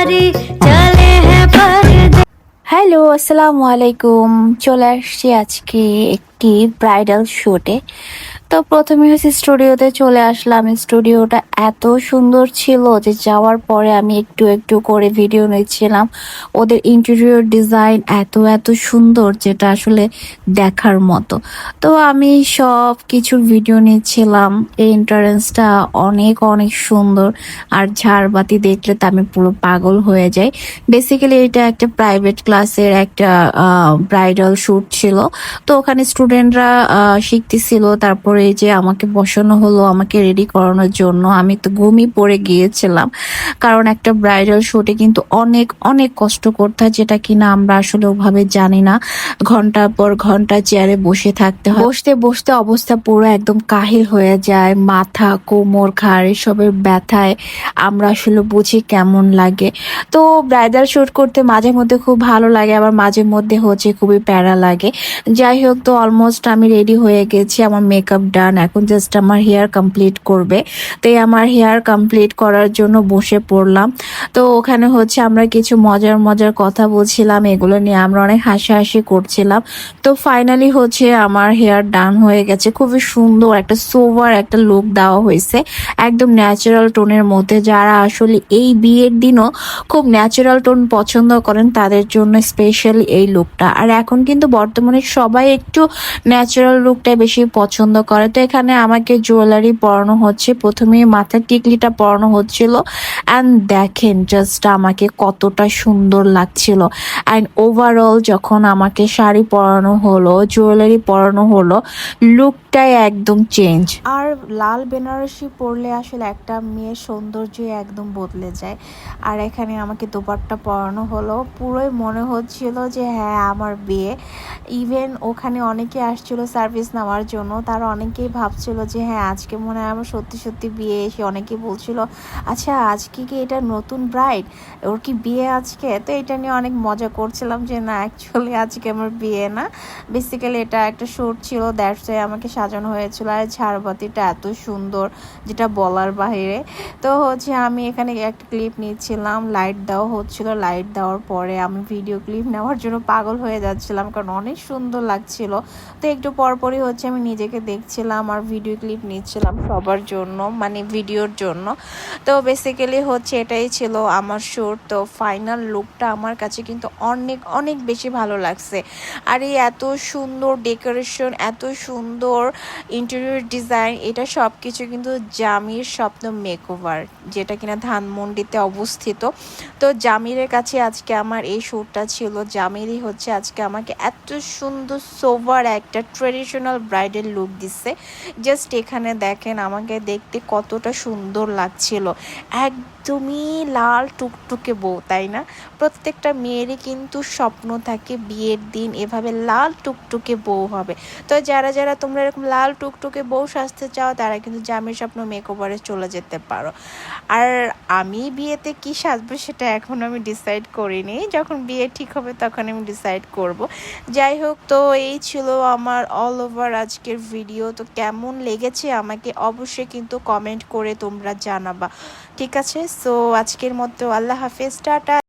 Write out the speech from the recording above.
सारी चले हैं पर হ্যালো আসসালামু আলাইকুম চলে আসছি আজকে একটি ব্রাইডাল শুটে তো প্রথমে হচ্ছে স্টুডিওতে চলে আসলাম। স্টুডিওটা এত সুন্দর ছিল যে যাওয়ার পরে আমি একটু একটু করে ভিডিও নিচ্ছিলাম। ওদের ইন্টেরিয়র ডিজাইন এত এত সুন্দর যেটা আসলে দেখার মতো। তো আমি সব কিছুর ভিডিও নিচ্ছিলাম। এই এন্ট্রান্সটা অনেক অনেক সুন্দর। আর ঝাড়বাতি দেখলে তো আমি পুরো পাগল হয়ে যাই। বেসিক্যালি এটা একটা প্রাইভেট ক্লাসের একটা ব্রাইডাল শ্যুট ছিল। তো ওখানে স্টুডেন্টরা শিখতেছিল, তারপরে যে আমাকে বসানো হলো, আমাকে রেডি করানোর জন্য, আমি তো ঘুমিয়ে পড়ে গিয়েছিলাম। কারণ একটা ব্রাইডাল শুটে কিন্তু অনেক অনেক কষ্ট করতে হয়, যেটা কিনা আমরা আসলে ওভাবে জানি না। ঘণ্টার পর ঘণ্টা চেয়ারে বসে থাকতে হয়। বসতে বসতে অবস্থা পুরো একদম কাহিল হয়ে যায়, মাথা, কোমর, ঘাড়, এসবের ব্যথায় আমরা আসলে বুঝি কেমন লাগে। তো ব্রাইডাল শুট করতে মাঝে মধ্যে খুব ভালো লাগে, আবার মাঝে মধ্যে হচ্ছে খুবই প্যারা লাগে। যাই হোক, তো অলমোস্ট আমি রেডি হয়ে গেছি, আমার মেকআপ ডান এখন জাস্ট আমার হেয়ার কমপ্লিট করবে। তো আমার হেয়ার কমপ্লিট করার জন্য বসে পড়লাম। তো ওখানে হচ্ছে আমরা কিছু মজার মজার কথা বলছিলাম, এগুলো নিয়ে আমরা অনেক হাসাহাসি করছিলাম। তো ফাইনালি হচ্ছে আমার হেয়ার ডান হয়ে গেছে, খুবই সুন্দর একটা সোভার একটা লুক দেওয়া হয়েছে, একদম ন্যাচারাল টোনের মধ্যে। যারা আসলে এই বিয়ের দিনও খুব ন্যাচারাল টোন পছন্দ করেন, তাদের জন্য স্পেশালি এই লুকটা আর এখন কিন্তু বর্তমানে সবাই একটু ন্যাচারাল লুকটাই বেশি পছন্দ করে। তো এখানে আমাকে জুয়েলারি পরানো হচ্ছে। প্রথমে মাথার টিকলিটা পরানো হচ্ছিল। অ্যান্ড দেখেন জাস্ট আমাকে কতটা সুন্দর লাগছিল। অ্যান্ড ওভারঅল যখন আমাকে শাড়ি পরানো হলো জুয়েলারি পরানো হলো লুকটাই একদম চেঞ্জ আর লাল বেনারসি পরলে আসলে একটা মেয়ের সৌন্দর্য একদম বদলে যায়। আর এখানে আমাকে দোপাট্টা পরানো হলো। পুরোই মনে হচ্ছিল যে হ্যাঁ আমার বিয়ে। ইভেন ওখানে অনেকে আসছিল সার্ভিস নেওয়ার জন্য। তারা অনেকেই ভাবছিল যে হ্যাঁ আজকে মনে হয় আমার সত্যি সত্যি বিয়ে। এসে অনেকেই বলছিল আচ্ছা আজকে কি এটা নতুন ব্রাইড ওর কি বিয়ে আজকে? তো এটা নিয়ে অনেক মজা করছিলাম যে, না অ্যাকচুয়ালি আজকে আমার বিয়ে না। বেসিক্যালি এটা একটা শ্যুট ছিল দ্যাটস আমাকে সাজানো হয়েছিল। আর ঝাড়বাতিটা এত সুন্দর, যেটা বলার বাইরে তো হচ্ছে আমি এখানে একটা ক্লিপ নিচ্ছিলাম লাইট দেওয়া হচ্ছিল। লাইট দেওয়ার পরে আমি ভিডিও ক্লিপ নেওয়ার জন্য পাগল হয়ে যাচ্ছিলাম, কারণ অনেক সুন্দর লাগছিল। তো একটু পরপরই হচ্ছে আমি নিজেকে দেখছিলাম আর ভিডিও ক্লিপ নিচ্ছিলাম সবার জন্য মানে ভিডিওর জন্য। তো বেসিক্যালি হচ্ছে এটাই ছিল আমার শ্যুট তো ফাইনাল লুকটা আমার কাছে কিন্তু অনেক অনেক বেশি ভালো লাগছে। আর এই এত সুন্দর ডেকোরেশন এত সুন্দর ইন্টেরিয়র ডিজাইন এটা সব কিছু কিন্তু জামির স্বপ্ন মেকওভার যেটা কিনা ধানমন্ডিতে অবস্থিত। তো জামিরের কাছে আজকে আমার এই শ্যুটটা ছিল। জামিরই হচ্ছে আজকে আমাকে এত সুন্দর সোভার একটা ট্রেডিশনাল ব্রাইডাল লুক দিচ্ছে। জাস্ট এখানে দেখেন আমাকে দেখতে কতটা সুন্দর লাগছিল। একদমই লাল টুকটুকে বউ, তাই না? প্রত্যেকটা মেয়েরই কিন্তু স্বপ্ন থাকে বিয়ের দিন এভাবে লাল টুকটুকে বউ হবে। তো যারা যারা তোমরা এরকম লাল টুকটুকে বউ সাজতে চাও, তারা কিন্তু জামির স্বপ্ন মেকওভারে চলে যেতে পারো। আর আমি বিয়েতে কি সাজবো সেটা এখন আমি ডিসাইড করিনি। যখন বিয়ে ঠিক হবে তখন আমি ডিসাইড করব। যাই হোক, তো এই ছিল আমার অল ওভার আজকের ভিডিও তো কেমন লেগেছে আমাকে অবশ্যই কিন্তু কমেন্ট করে তোমরা জানাবা। ঠিক আছে? সো আজকের মতো আল্লাহ হাফেজ, টাটা।